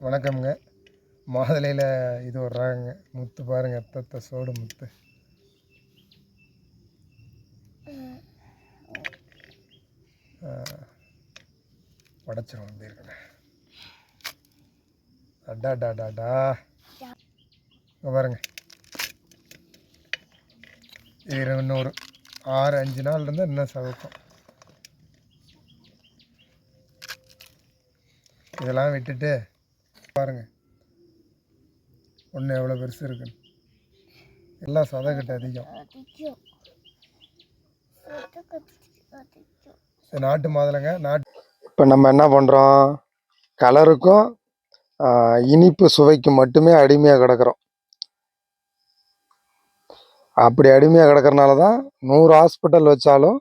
வணக்கம்ங்க. மாதுளையில் இது ஒரு முத்து பாருங்கள் எத்தத்த சோடு முத்து. உடச்சிரும் அப்படி அடா டா டா டா. இங்கே பாருங்க. இது இன்னொரு ஆறு அஞ்சு நாள் இருந்தால் இன்னும் சவுக்கும்? இதெல்லாம் விட்டுட்டு பாருங்க. ஒன்று எவ்வளோ பெருசு இருக்குன்னு. எல்லாம் சதக்கட்டு அதிகம். அதிகம். அதிகம். இது நாட்டு மாதுளைங்க நாட்டு இப்போ நம்ம என்ன பண்ணுறோம் கலருக்கும் இனிப்பு சுவைக்கு மட்டுமே அடிமையாக கிடக்குறோம். அப்படி அடிமையாக கிடக்கறனால தான் நூறு ஹாஸ்பிட்டல் வச்சாலும்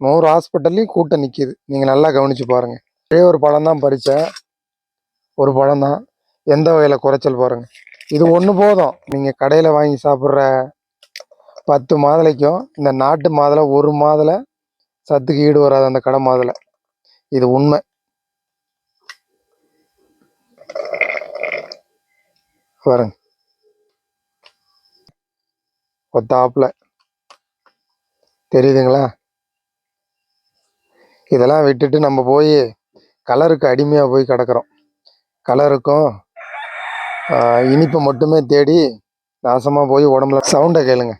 நூறு ஹாஸ்பிட்டல்லையும் கூட்டம் நிற்கிது நீங்கள் நல்லா கவனித்து பாருங்கள் ஒரே ஒரு பழம் தான் பறித்தேன் ஒரு பழம் தான் எந்த வகையில் குறைச்சல் பாருங்கள் இது ஒன்று போதும். நீங்கள் கடையில் வாங்கி சாப்பிட்ற பத்து மாதுளைக்கும் இந்த நாட்டு மாதுளை ஒரு மாதுளை சத்துக்கு ஈடு வராது அந்த கடை மாதுளை. இது உண்மை. பாருங்க. ஒத்தாப்புல தெரியுதுங்களா? இதெல்லாம் விட்டுட்டு நம்ம போய் கலருக்கு அடிமையாக போய் கிடக்குறோம். கலருக்கும் இனிப்பை மட்டுமே தேடி நாசமாக போய் உடம்புல சவுண்டை கேளுங்க.